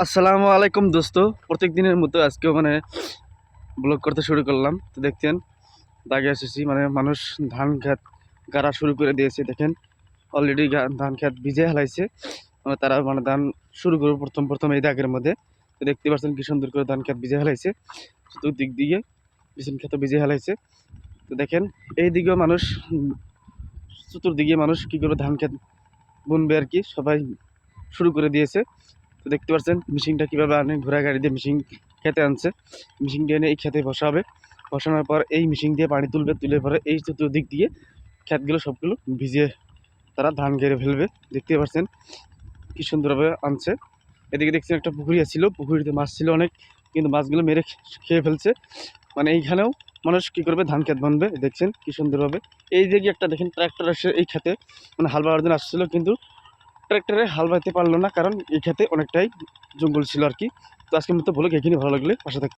আসসালামু আলাইকুম দোস্ত। প্রত্যেক দিনের মতো আজকেও মানে ব্লগ করতে শুরু করলাম। তো দেখছেন, দাগে এসেছি মানে মানুষ ধান খেত গাড়া শুরু করে দিয়েছে, দেখেন। অলরেডি ধান খেত ভিজে হেলাইছে মানে তারা মানে ধান শুরু করবে প্রথম প্রথম এই দাগের মধ্যে। তো দেখতে পাচ্ছেন কি সুন্দর করে ধান খেত ভিজে হেলাইছে চতুর্দিক দিকে বিছন খেত ভিজে হেলাইছে তো দেখেন, এই দিকেও মানুষ, চতুর্দিকে মানুষ কী করে ধান খেত বুনবে আর কি, সবাই শুরু করে দিয়েছে। তো দেখতে পাচ্ছেন, মেশিনটা কীভাবে আনে, ঘোড়া গাড়ি দিয়ে মেশিন খেতে আনছে। মেশিনটা এনে এই খেতে বসাবে বসানোর পর এই মেশিন দিয়ে পানি তুলবে, তুলে পরে এই চতুর্দিক দিয়ে ক্ষেতগুলো সবগুলো ভিজিয়ে তারা ধান ঘেরে ফেলবে। দেখতে পাচ্ছেন কী সুন্দরভাবে আনছে। এদিকে দেখছেন একটা পুকুরি ছিল পুকুরিতে মাছ ছিল অনেক, কিন্তু মাছগুলো মেরে খেয়ে ফেলছে। মানে এইখানেও মানুষ কী করবে, ধান খেত বানবে, দেখছেন কি সুন্দরভাবে। এই দিকে একটা দেখেন ট্র্যাক্টর আসে এই খেতে মানে হাল বাওয়ার জন্য আসছিল, কিন্তু ট্র্যাক্টরে হাল বাইতে পারল না, কারণ এই খেতে অনেকটাই জঙ্গল ছিল আর কি। তো আজকের মতো বলে এখানে ভালো লাগলে, পাশে থাকতে